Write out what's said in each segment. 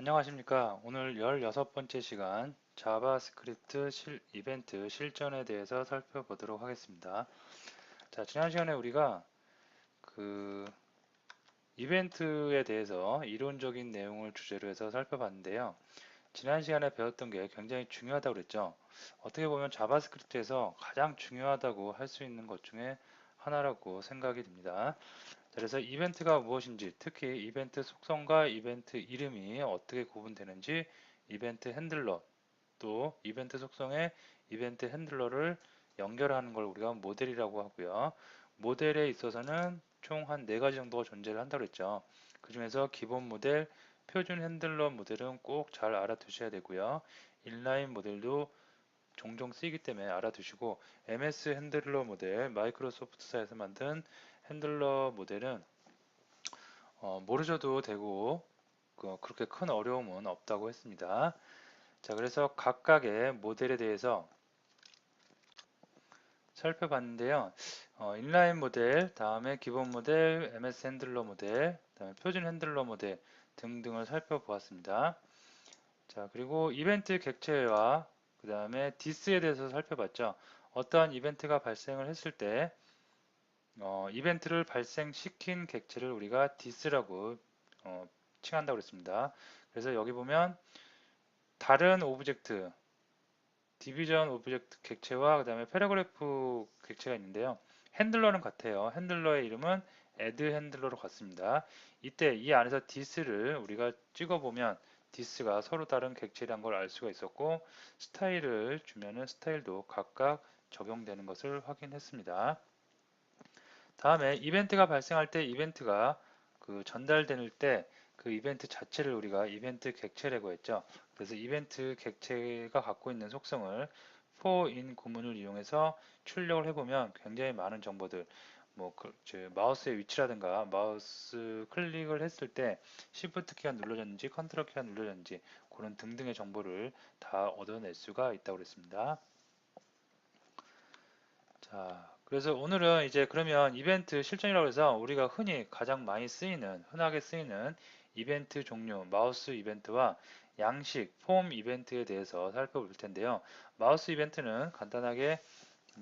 안녕하십니까. 오늘 16번째 시간 자바스크립트 실, 이벤트 실전에 대해서 살펴보도록 하겠습니다. 자, 지난 시간에 우리가 그 이벤트에 대해서 이론적인 내용을 주제로 해서 살펴봤는데요. 지난 시간에 배웠던 게 굉장히 중요하다고 그랬죠. 어떻게 보면 자바스크립트에서 가장 중요하다고 할 수 있는 것 중에 하나라고 생각이 듭니다. 그래서 이벤트가 무엇인지 특히 이벤트 속성과 이벤트 이름이 어떻게 구분되는지 이벤트 핸들러 또 이벤트 속성에 이벤트 핸들러를 연결하는 걸 우리가 모델이라고 하고요. 모델에 있어서는 총 한 네 가지 정도가 존재를 한다고 했죠. 그 중에서 기본 모델, 표준 핸들러 모델은 꼭 잘 알아두셔야 되고요. 인라인 모델도 종종 쓰이기 때문에 알아두시고 MS 핸들러 모델, 마이크로소프트사에서 만든 핸들러 모델은 어, 모르셔도 되고 그, 그렇게 큰 어려움은 없다고 했습니다. 자, 그래서 각각의 모델에 대해서 살펴봤는데요. 어, 인라인 모델, 다음에 기본 모델, MS 핸들러 모델, 다음에 표준 핸들러 모델 등등을 살펴보았습니다. 자, 그리고 이벤트 객체와 그 다음에 디스에 대해서 살펴봤죠. 어떠한 이벤트가 발생을 했을 때 어, 이벤트를 발생시킨 객체를 우리가 디스라고 어, 칭한다고 그랬습니다. 그래서 여기 보면 다른 오브젝트 디비전 오브젝트 객체와 그 다음에 패러그래프 객체가 있는데요. 핸들러는 같아요. 핸들러의 이름은 add 핸들러로 같습니다. 이때 이 안에서 디스를 우리가 찍어보면 디스가 서로 다른 객체라는 걸알 수가 있었고 스타일을 주면은 스타일도 각각 적용되는 것을 확인했습니다. 다음에 이벤트가 발생할 때 이벤트가 그 전달될 때 그 이벤트 자체를 우리가 이벤트 객체라고 했죠. 그래서 이벤트 객체가 갖고 있는 속성을 for in 구문을 이용해서 출력을 해보면 굉장히 많은 정보들 뭐 그, 마우스의 위치라든가 마우스 클릭을 했을 때 Shift 키가 눌러졌는지 컨트롤 키가 눌러졌는지 그런 등등의 정보를 다 얻어낼 수가 있다고 그랬습니다. 자, 그래서 오늘은 이제 그러면 이벤트 실전이라고 해서 우리가 흔히 가장 많이 쓰이는 흔하게 쓰이는 이벤트 종류 마우스 이벤트와 양식 폼 이벤트에 대해서 살펴볼 텐데요. 마우스 이벤트는 간단하게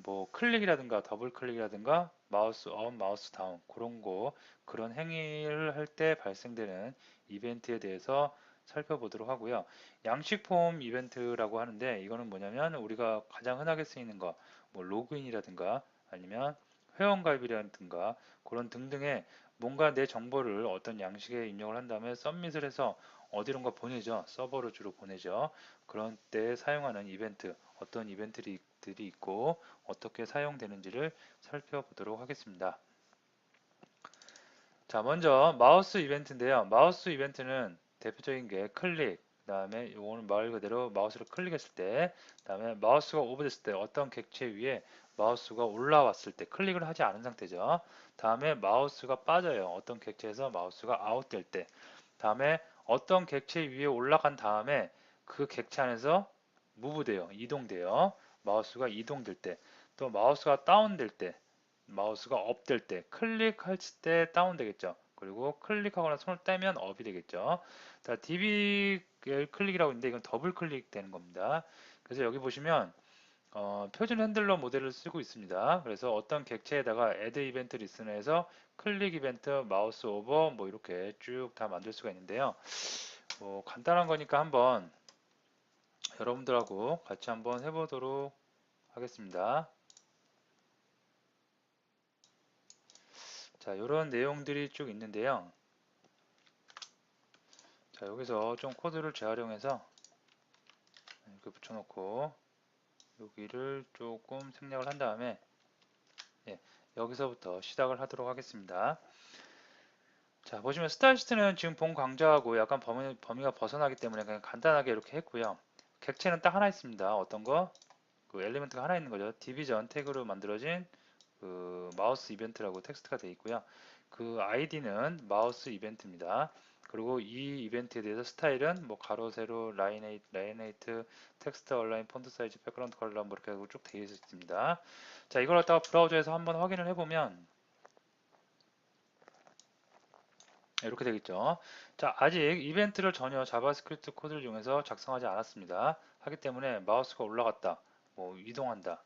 뭐 클릭이라든가 더블 클릭이라든가 마우스 업, 마우스 다운 그런 거 그런 행위를 할 때 발생되는 이벤트에 대해서 살펴보도록 하고요. 양식 폼 이벤트라고 하는데 이거는 뭐냐면 우리가 가장 흔하게 쓰이는 거, 뭐 로그인이라든가 아니면 회원가입이라든가 그런 등등의 뭔가 내 정보를 어떤 양식에 입력을 한 다음에 썸밋을 해서 어디론가 보내죠. 서버로 주로 보내죠. 그런 때 사용하는 이벤트, 어떤 이벤트들이 있고 어떻게 사용되는지를 살펴보도록 하겠습니다. 자, 먼저 마우스 이벤트인데요. 마우스 이벤트는 대표적인 게 클릭, 그 다음에 이거는 말 그대로 마우스를 클릭했을 때, 그 다음에 마우스가 오버됐을 때 어떤 객체 위에 마우스가 올라왔을 때 클릭을 하지 않은 상태죠. 다음에 마우스가 빠져요. 어떤 객체에서 마우스가 아웃될 때. 다음에 어떤 객체 위에 올라간 다음에 그 객체 안에서 무브돼요. 이동돼요. 마우스가 이동될 때. 또 마우스가 다운될 때. 마우스가 업될 때. 클릭할 때 다운되겠죠. 그리고 클릭하거나 손을 떼면 업이 되겠죠. 자, DB 클릭이라고 있는데 이건 더블 클릭 되는 겁니다. 그래서 여기 보시면 어, 표준 핸들러 모델을 쓰고 있습니다. 그래서 어떤 객체에다가 add 이벤트 리스너에서 클릭 이벤트, 마우스 오버 뭐 이렇게 쭉 다 만들 수가 있는데요. 뭐 간단한 거니까 한번 여러분들하고 같이 한번 해보도록 하겠습니다. 자, 이런 내용들이 쭉 있는데요. 자, 여기서 좀 코드를 재활용해서 이렇게 붙여놓고 여기를 조금 생략을 한 다음에 예, 여기서부터 시작을 하도록 하겠습니다. 자 보시면 스타일 시트는 지금 본 강좌하고 약간 범위, 범위가 벗어나기 때문에 그냥 간단하게 이렇게 했고요. 객체는 딱 하나 있습니다. 어떤 거? 그 엘리먼트가 하나 있는 거죠. 디비전 태그로 만들어진 그 마우스 이벤트라고 텍스트가 되어 있고요. 그 아이디는 마우스 이벤트입니다. 그리고 이 이벤트에 대해서 스타일은 뭐 가로, 세로, 라인에이트, 라인에이트, 텍스트, 얼라인, 폰트 사이즈, 백그라운드 컬러 뭐 이렇게 쭉 되어 있습니다. 자, 이걸 갖다가 브라우저에서 한번 확인을 해보면 이렇게 되겠죠. 자, 아직 이벤트를 전혀 자바스크립트 코드를 이용해서 작성하지 않았습니다. 하기 때문에 마우스가 올라갔다, 뭐 이동한다,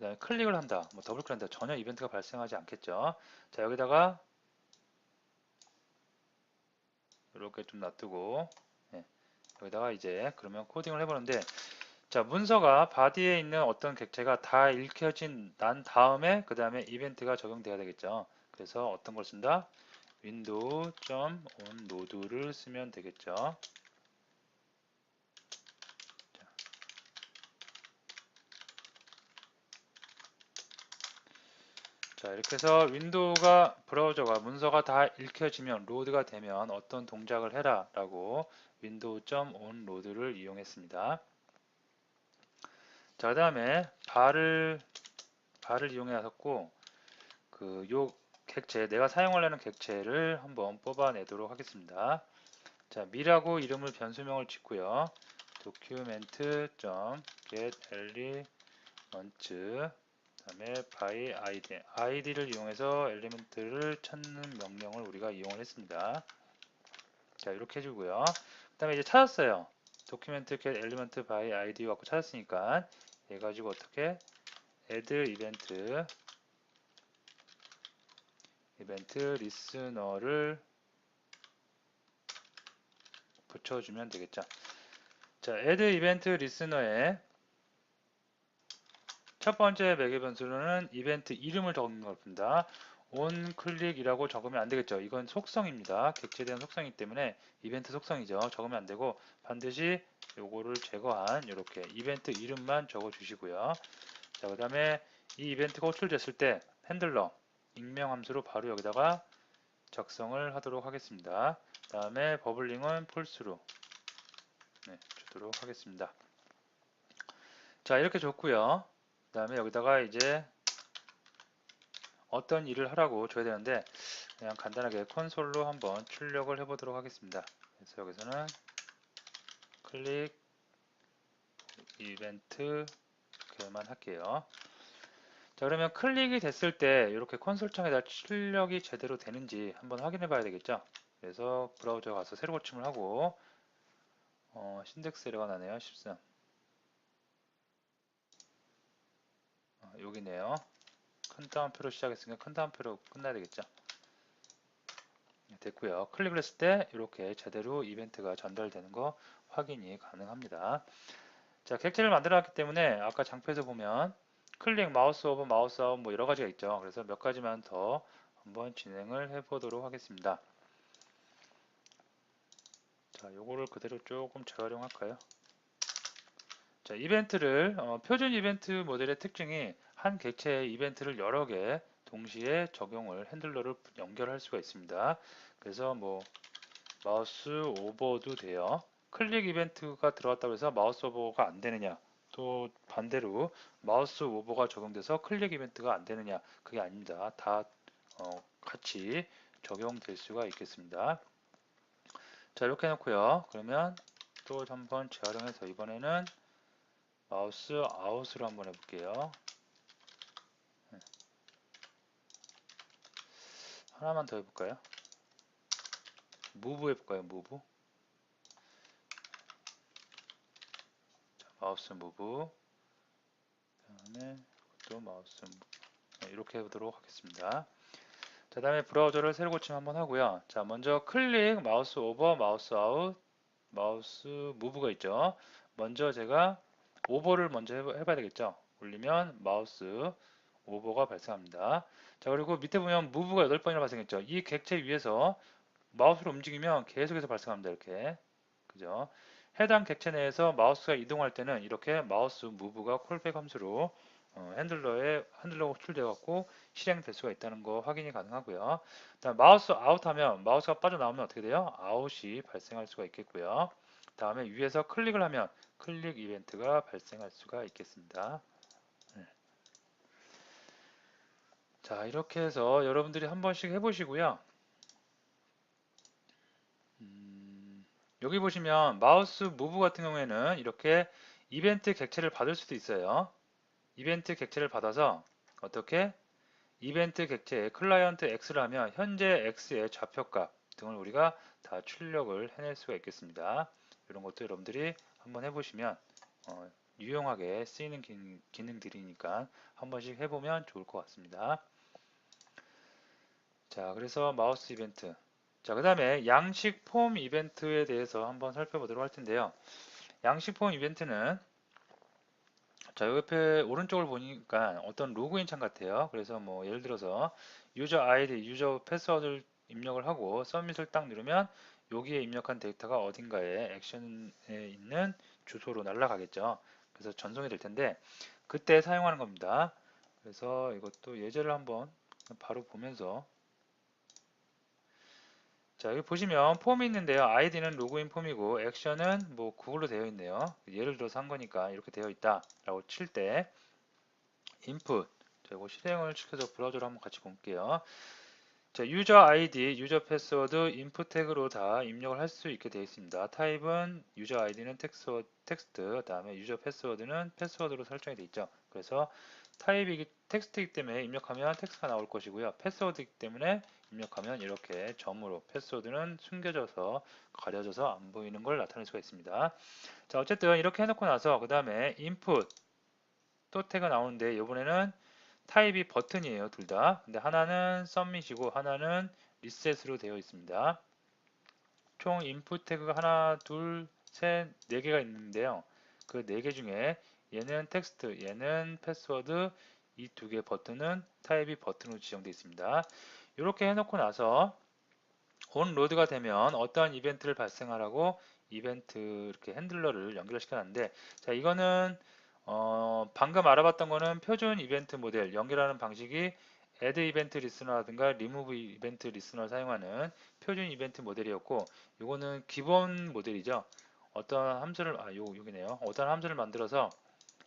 그 다음에 클릭을 한다, 뭐 더블 클릭한다, 전혀 이벤트가 발생하지 않겠죠. 자, 여기다가 이렇게 좀 놔두고 예, 여기다가 이제 그러면 코딩을 해보는데 자 문서가 바디에 있는 어떤 객체가 다 읽혀진 난 다음에 그 다음에 이벤트가 적용돼야 되겠죠. 그래서 어떤 걸 쓴다? 노드를 쓰면 되겠죠. 자 이렇게 해서 윈도우가 브라우저가 문서가 다 읽혀지면 로드가 되면 어떤 동작을 해라 라고 로드를 이용했습니다. 자, 그 다음에 발을 발을 이용해 놨고 그 요 객체 내가 사용하려는 객체를 한번 뽑아내도록 하겠습니다. 자, 미라고 이름을 변수명을 짓고요. document.get elements 그 다음에 by id id를 이용해서 엘리먼트를 찾는 명령을 우리가 이용을 했습니다. 자, 이렇게 해주고요. 그 다음에 이제 찾았어요. document get element by id 갖고 찾았으니까 얘 가지고 어떻게 add 이벤트 이벤트 리스너를 붙여주면 되겠죠. 자, add 이벤트 리스너에 첫 번째 매개 변수는 이벤트 이름을 적는 겁니다. on 클릭이라고 적으면 안 되겠죠. 이건 속성입니다. 객체에 대한 속성이기 때문에 이벤트 속성이죠. 적으면 안 되고 반드시 요거를 제거한 이렇게 이벤트 이름만 적어 주시고요. 자, 그 다음에 이 이벤트가 호출됐을 때 핸들러 익명 함수로 바로 여기다가 작성을 하도록 하겠습니다. 그 다음에 버블링은 폴스로 네, 주도록 하겠습니다. 자, 이렇게 줬고요. 그 다음에 여기다가 이제 어떤 일을 하라고 줘야 되는데 그냥 간단하게 콘솔로 한번 출력을 해 보도록 하겠습니다. 그래서 여기서는 클릭 이벤트 이렇게만 할게요. 자 그러면 클릭이 됐을 때 이렇게 콘솔창에다 출력이 제대로 되는지 한번 확인해 봐야 되겠죠. 그래서 브라우저 가서 새로 고침을 하고 어, 신덱스 에러가 나네요. 13 어, 여기네요. 큰 따옴표로 시작했으니까 큰 따옴표로 끝나야 되겠죠. 네, 됐고요. 클릭을 했을 때 이렇게 제대로 이벤트가 전달되는 거 확인이 가능합니다. 자, 객체를 만들어 놨기 때문에 아까 장표에서 보면 클릭, 마우스 오버, 마우스 아웃 뭐 여러 가지가 있죠. 그래서 몇 가지만 더 한번 진행을 해 보도록 하겠습니다. 자, 요거를 그대로 조금 재활용할까요? 자, 이벤트를 어, 표준 이벤트 모델의 특징이 한 객체의 이벤트를 여러 개 동시에 적용을 핸들러를 연결할 수가 있습니다. 그래서 뭐 마우스 오버도 돼요. 클릭 이벤트가 들어왔다고 해서 마우스 오버가 안 되느냐? 또 반대로 마우스 오버가 적용돼서 클릭 이벤트가 안 되느냐? 그게 아닙니다. 다 어, 같이 적용될 수가 있겠습니다. 자 이렇게 해놓고요. 그러면 또 한번 재활용해서 이번에는 마우스 아웃으로 한번 해볼게요. 네. 하나만 더 해볼까요? 무브 해볼까요? 무브. 자, 마우스 무브. 다음에 또 마우스 무브. 네, 이렇게 해보도록 하겠습니다. 자, 다음에 브라우저를 새로 고침 한번 하고요. 자, 먼저 클릭, 마우스 오버, 마우스 아웃, 마우스 무브가 있죠. 먼저 제가 오버를 먼저 해봐야 되겠죠. 올리면 마우스 오버가 발생합니다. 자, 그리고 밑에 보면 무브가 8번이나 발생했죠. 이 객체 위에서 마우스를 움직이면 계속해서 발생합니다. 이렇게. 그죠? 해당 객체 내에서 마우스가 이동할 때는 이렇게 마우스 무브가 콜백 함수로 어, 핸들러에 핸들러가 호출되어 갖고 실행될 수가 있다는 거 확인이 가능하고요. 다음 마우스 아웃하면 마우스가 빠져나오면 어떻게 돼요? 아웃이 발생할 수가 있겠고요. 다음에 위에서 클릭을 하면 클릭 이벤트가 발생할 수가 있겠습니다. 네. 자 이렇게 해서 여러분들이 한 번씩 해보시고요. 음, 여기 보시면 마우스 무브 같은 경우에는 이렇게 이벤트 객체를 받을 수도 있어요. 이벤트 객체를 받아서 어떻게 이벤트 객체의 클라이언트 X라면 현재 X의 좌표값 등을 우리가 다 출력을 해낼 수가 있겠습니다. 이런 것도 여러분들이 한번 해보시면 어, 유용하게 쓰이는 기능, 들이니까 한 번씩 해보면 좋을 것 같습니다. 자, 그래서 마우스 이벤트. 자, 그 다음에 양식 폼 이벤트에 대해서 한번 살펴보도록 할 텐데요. 양식 폼 이벤트는 자, 옆에 오른쪽을 보니까 어떤 로그인 창 같아요. 그래서 뭐 예를 들어서 유저 아이디, 유저 패스워드를 입력을 하고 서밋을 딱 누르면 여기에 입력한 데이터가 어딘가에 액션에 있는 주소로 날아가겠죠. 그래서 전송이 될 텐데 그때 사용하는 겁니다. 그래서 이것도 예제를 한번 바로 보면서 자 여기 보시면 폼이 있는데요. 아이디는 로그인 폼이고 액션은 뭐 구글로 되어 있네요. 예를 들어서 한 거니까 이렇게 되어 있다 라고 칠때자 이거 실행을 시켜서 브라우저로 한번 같이 볼게요. 자, 유저 아이디, 유저 패스워드, 인풋 태그로 다 입력을 할 수 있게 되어 있습니다. 타입은 유저 아이디는 텍스트, 텍스트, 다음에 유저 패스워드는 패스워드로 설정이 되어 있죠. 그래서 타입이 텍스트이기 때문에 입력하면 텍스트가 나올 것이고요. 패스워드이기 때문에 입력하면 이렇게 점으로 패스워드는 숨겨져서 가려져서 안 보이는 걸 나타낼 수가 있습니다. 자, 어쨌든 이렇게 해놓고 나서 그 다음에 input 또 태그 나오는데 이번에는 타입이 버튼이에요. 둘 다. 근데 하나는 submit이고 하나는 reset으로 되어 있습니다. 총 인풋 태그가 하나, 둘, 셋, 네 개가 있는데요. 그 네 개 중에 얘는 텍스트, 얘는 패스워드, 이 두 개 버튼은 타입이 버튼으로 지정되어 있습니다. 이렇게 해놓고 나서 온 로드가 되면 어떠한 이벤트를 발생하라고 이벤트 이렇게 핸들러를 연결시켜놨는데 자 이거는 어, 방금 알아봤던 거는 표준 이벤트 모델 연결하는 방식이 add 이벤트 리스너라든가 remove 이벤트 리스너를 사용하는 표준 이벤트 모델이었고 이거는 기본 모델이죠. 어떤 함수를 아 요, 여기네요. 어떤 함수를 만들어서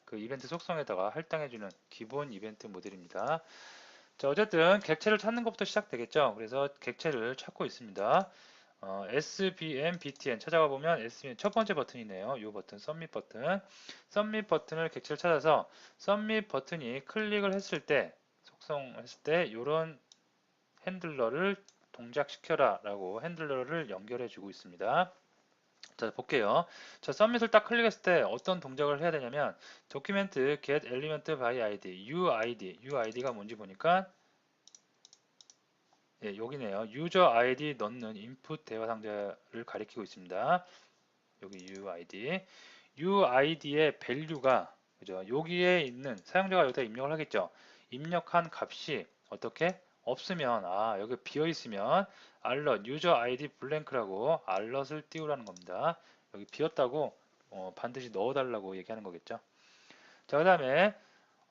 그 이벤트 속성에다가 할당해주는 기본 이벤트 모델입니다. 자 어쨌든 객체를 찾는 것부터 시작되겠죠. 그래서 객체를 찾고 있습니다. 어, SBM, BTN 찾아가 보면 SBM 첫 번째 버튼이네요. 이 버튼, 썸밋 버튼. 썸밋 버튼을 객체를 찾아서 썸밋 버튼이 클릭을 했을 때, 속성했을 때 이런 핸들러를 동작시켜라 라고 핸들러를 연결해 주고 있습니다. 자 볼게요. 자 썸밋을 딱 클릭했을 때 어떤 동작을 해야 되냐면 도큐멘트 get element by id, uid, uid가 뭔지 보니까 예, 여기네요. 유저 아이디 넣는 인풋 대화 상자를 가리키고 있습니다. 여기 UID. UID의 밸류가 그죠? 여기에 있는 사용자가 여기다 입력을 하겠죠. 입력한 값이 어떻게 없으면 아 여기 비어 있으면 알럿 유저 아이디 블랭크라고 알럿을 띄우라는 겁니다. 여기 비었다고 어, 반드시 넣어달라고 얘기하는 거겠죠. 자, 그 다음에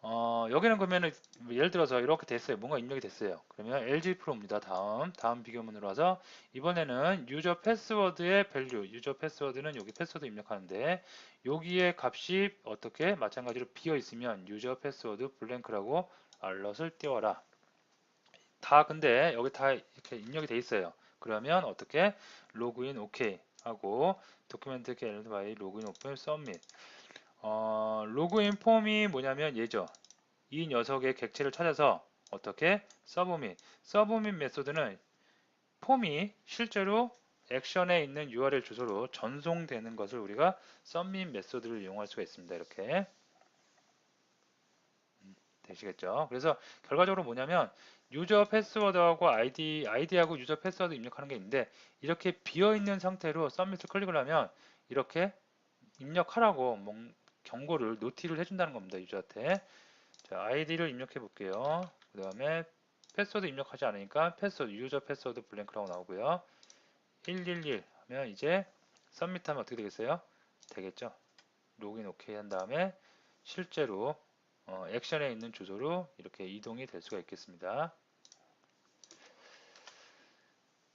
어, 여기는 그러면은 예를 들어서 이렇게 됐어요. 뭔가 입력이 됐어요. 그러면 LG 프로입니다. 다음 다음 비교문으로 와서 이번에는 유저 패스워드의 밸류 유저 패스워드는 여기 패스워드 입력하는데 여기에 값이 어떻게 마찬가지로 비어 있으면 유저 패스워드 블랭크라고 알럿을 띄워라. 다 근데 여기 다 이렇게 입력이 돼 있어요. 그러면 어떻게 로그인 오케이 하고 도큐멘트 겟 바이 로그인 오픈 서밋 어, 로그인 폼이 뭐냐면 얘죠. 이 녀석의 객체를 찾아서 어떻게 서브밋 서브밋 메소드는 폼이 실제로 액션에 있는 URL 주소로 전송되는 것을 우리가 submit 메소드를 이용할 수가 있습니다. 이렇게 음, 되시겠죠? 그래서 결과적으로 뭐냐면 유저 패스워드하고 아이디, 아이디하고 유저 패스워드 입력하는 게 있는데 이렇게 비어 있는 상태로 서밋을 클릭을 하면 이렇게 입력하라고 경고를 노티를 해준다는 겁니다. 유저한테. 자, 아이디를 입력해 볼게요. 그 다음에 패스워드 입력하지 않으니까 패스워드, 유저 패스워드 블랭크라고 나오고요. 111 하면 이제 서밋 하면 어떻게 되겠어요? 되겠죠. 로그인 오케이 한 다음에 실제로 어, 액션에 있는 주소로 이렇게 이동이 될 수가 있겠습니다.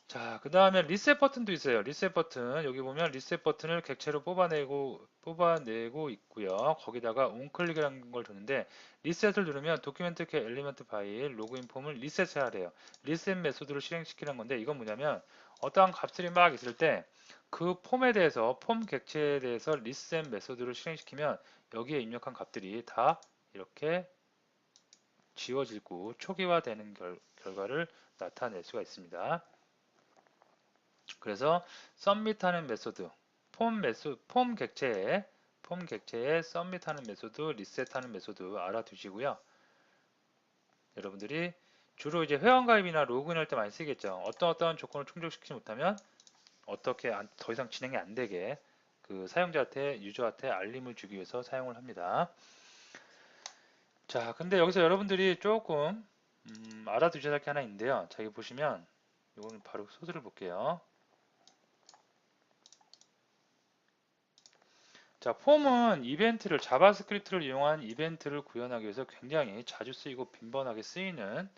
자, 그 다음에 리셋 버튼도 있어요. 리셋 버튼. 여기 보면 리셋 버튼을 객체로 뽑아내고, 뽑아내고 있고요. 거기다가 온클릭이라는 걸 줬는데, 리셋을 누르면 도큐멘트 캐 엘리먼트 파일 로그인 폼을 리셋해야 해요. 리셋 메소드를 실행시키는 건데, 이건 뭐냐면, 어떠한 값들이 막 있을 때, 그 폼에 대해서, 폼 객체에 대해서 리셋 메소드를 실행시키면, 여기에 입력한 값들이 다 이렇게 지워지고 초기화되는 결, 결과를 나타낼 수가 있습니다. 그래서 썸밋하는 메소드, 폼 메소 폼 객체에 폼 객체에 썸밋하는 메소드, 리셋하는 메소드 알아두시고요. 여러분들이 주로 이제 회원가입이나 로그인할 때 많이 쓰겠죠. 어떤 어떤 조건을 충족시키지 못하면 어떻게 안- 더 이상 진행이 안 되게 그 사용자한테 유저한테 알림을 주기 위해서 사용을 합니다. 자, 근데 여기서 여러분들이 조금 음, 알아두셔야 할 게 하나 있는데요. 자, 여기 보시면 이거는 바로 소스를 볼게요. 자, 폼은 이벤트를 자바스크립트를 이용한 이벤트를 구현하기 위해서 굉장히 자주 쓰이고 빈번하게 쓰이는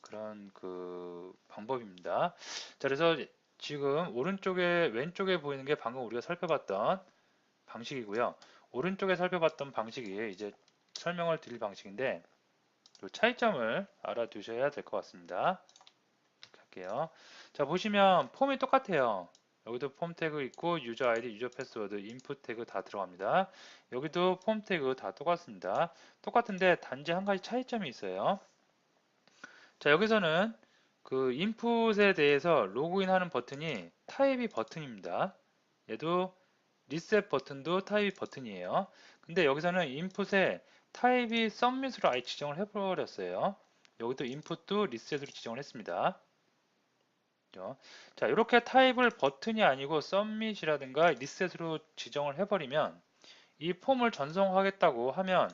그런 그 방법입니다. 자, 그래서 지금 오른쪽에 왼쪽에 보이는 게 방금 우리가 살펴봤던 방식이고요. 오른쪽에 살펴봤던 방식이 이제 설명을 드릴 방식인데 그 차이점을 알아두셔야 될 것 같습니다. 이렇게 할게요. 자, 보시면 폼이 똑같아요. 여기도 폼 태그 있고 유저 아이디, 유저 패스워드, 인풋 태그 다 들어갑니다. 여기도 폼 태그 다 똑같습니다. 똑같은데 단지 한 가지 차이점이 있어요. 자, 여기서는 그 인풋에 대해서 로그인하는 버튼이 타입이 버튼입니다. 얘도 리셋 버튼도 타입이 버튼이에요. 근데 여기서는 인풋에 타입이 submit으로 아예 지정을 해버렸어요. 여기도 인풋도 리셋으로 지정을 했습니다. 자, 이렇게 타입을 버튼이 아니고 submit이라든가 리셋으로 지정을 해버리면 이 폼을 전송하겠다고 하면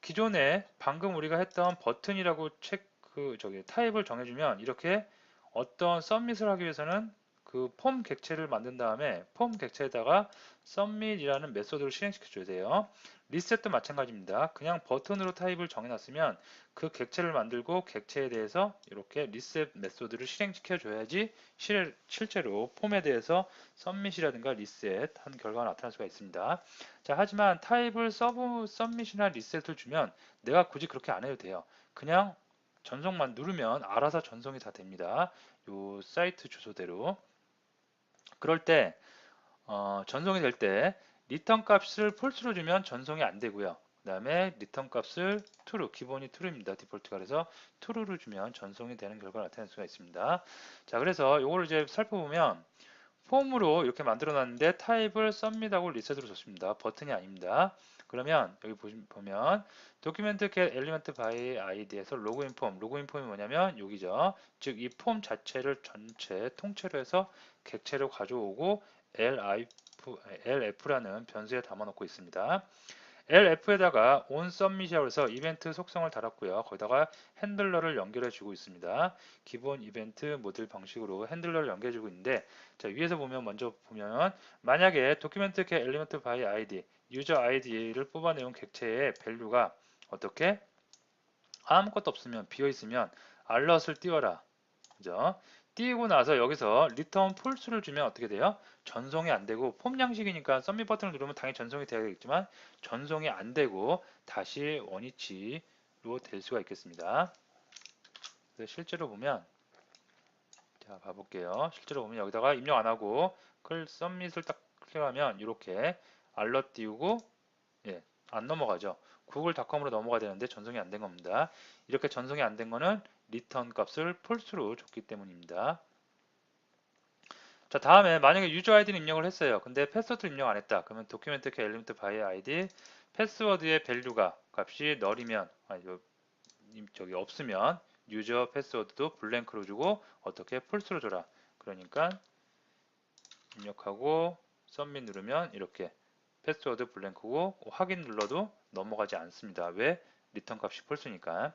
기존에 방금 우리가 했던 버튼이라고 체크 저기 타입을 정해주면 이렇게 어떤 서밋을 하기 위해서는 그 폼 객체를 만든 다음에 폼 객체에다가 submit이라는 메소드를 실행시켜 줘야 돼요. 리셋도 마찬가지입니다. 그냥 버튼으로 타입을 정해놨으면 그 객체를 만들고 객체에 대해서 이렇게 리셋 메소드를 실행시켜 줘야지 실, 실제로 폼에 대해서 submit이라든가 리셋 한 결과가 나타날 수가 있습니다. 자, 하지만 타입을 서브 submit이나 리셋을 주면 내가 굳이 그렇게 안 해도 돼요. 그냥 전송만 누르면 알아서 전송이 다 됩니다. 요 사이트 주소대로. 그럴 때 어, 전송이 될 때 리턴 값을 폴스로 주면 전송이 안 되고요. 그 다음에 리턴 값을 true, 기본이 true입니다. 디폴트가 그래서 true를 주면 전송이 되는 결과를 나타낼 수가 있습니다. 자, 그래서 이걸 이제 살펴보면 폼으로 이렇게 만들어 놨는데 타입을 submit하고 리셋으로 줬습니다. 버튼이 아닙니다. 그러면 여기 보면 도큐멘트 get element by id에서 로그인 폼, 로그인 폼이 뭐냐면 여기죠. 즉 이 폼 자체를 전체 통째로 해서 객체로 가져오고 lf라는 변수에 담아놓고 있습니다. lf에다가 on submit이라고 해서 이벤트 속성을 달았고요. 거기다가 핸들러를 연결해 주고 있습니다. 기본 이벤트 모델 방식으로 핸들러를 연결해 주고 있는데 자 위에서 보면 먼저 보면 만약에 도큐멘트 get element by id 유저 아이디를 뽑아내온 객체의 밸류가 어떻게 아무것도 없으면 비어 있으면 알럿을 띄워라 그죠 띄우고 나서 여기서 return false를 주면 어떻게 돼요 전송이 안 되고 폼 양식이니까 submit 버튼을 누르면 당연히 전송이 되겠지만 전송이 안 되고 다시 원위치로 될 수가 있겠습니다 그래서 실제로 보면 자 봐볼게요 실제로 보면 여기다가 입력 안 하고 클 submit을 딱 클릭하면 이렇게 알럿 띄우고 예, 안 넘어가죠. 구글닷컴으로 넘어가야 되는데 전송이 안 된 겁니다. 이렇게 전송이 안 된 거는 리턴 값을 폴스로 줬기 때문입니다. 자 다음에 만약에 유저 아이디는 입력을 했어요. 근데 패스워드 입력 안 했다. 그러면 도큐멘트 키 엘리먼트 바이 아이디 패스워드의 밸류가 값이 널이면 아니 저기 없으면 유저 패스워드도 블랭크로 주고 어떻게 폴스로 줘라. 그러니까 입력하고 썸밋 누르면 이렇게 패스워드 블랭크고 확인 눌러도 넘어가지 않습니다. 왜? 리턴 값이 폴스니까.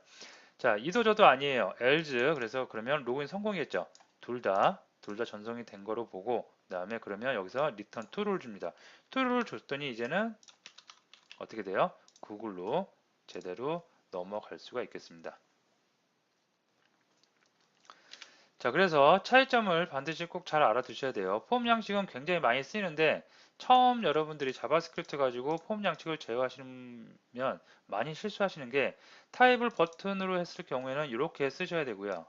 자, 이도저도 아니에요. else 그래서 그러면 로그인 성공이겠죠. 둘 다, 둘 다 전송이 된 거로 보고 그 다음에 그러면 여기서 리턴 true를 줍니다. true를 줬더니 이제는 어떻게 돼요? 구글로 제대로 넘어갈 수가 있겠습니다. 자, 그래서 차이점을 반드시 꼭 잘 알아두셔야 돼요. 폼 양식은 굉장히 많이 쓰이는데 처음 여러분들이 자바스크립트 가지고 폼 양식을 제어하시면 많이 실수하시는 게 타입을 버튼으로 했을 경우에는 이렇게 쓰셔야 되고요.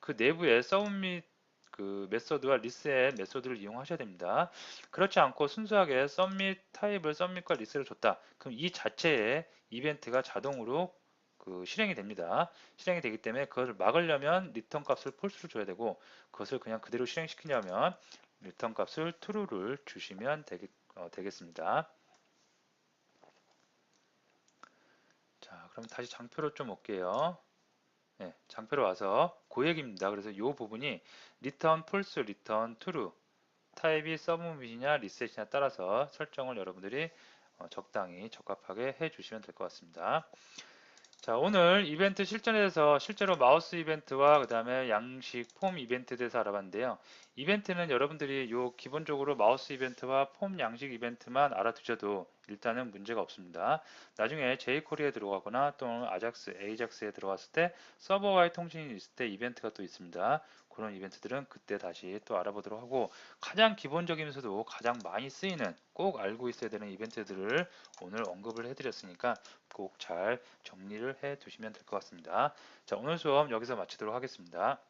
그 내부에 서브밋 그 메소드와 리셋 메소드를 이용하셔야 됩니다. 그렇지 않고 순수하게 submit 타입을 submit과 리셋을 줬다. 그럼 이 자체에 이벤트가 자동으로 그 실행이 됩니다. 실행이 되기 때문에 그것을 막으려면 리턴 값을 폴스로 줘야 되고 그것을 그냥 그대로 실행시키려면 리턴 값을 true를 주시면 되겠, 어, 되겠습니다. 자, 그럼 다시 장표로 좀 올게요. 네, 장표로 와서 고얘기입니다. 그래서 이 부분이 return false, return true 타입이 서브밋이냐 리셋이냐 따라서 설정을 여러분들이 어, 적당히 적합하게 해주시면 될 것 같습니다. 자, 오늘 이벤트 실전에 대해서 실제로 마우스 이벤트와 그 다음에 양식 폼 이벤트에 대해서 알아봤는데요. 이벤트는 여러분들이 요 기본적으로 마우스 이벤트와 폼 양식 이벤트만 알아두셔도 일단은 문제가 없습니다. 나중에 jQuery에 들어가거나 또는 아작스, ajax에 들어갔을 때 서버와의 통신이 있을 때 이벤트가 또 있습니다. 그런 이벤트들은 그때 다시 또 알아보도록 하고 가장 기본적이면서도 가장 많이 쓰이는 꼭 알고 있어야 되는 이벤트들을 오늘 언급을 해드렸으니까 꼭 잘 정리를 해 두시면 될 것 같습니다. 자 오늘 수업 여기서 마치도록 하겠습니다.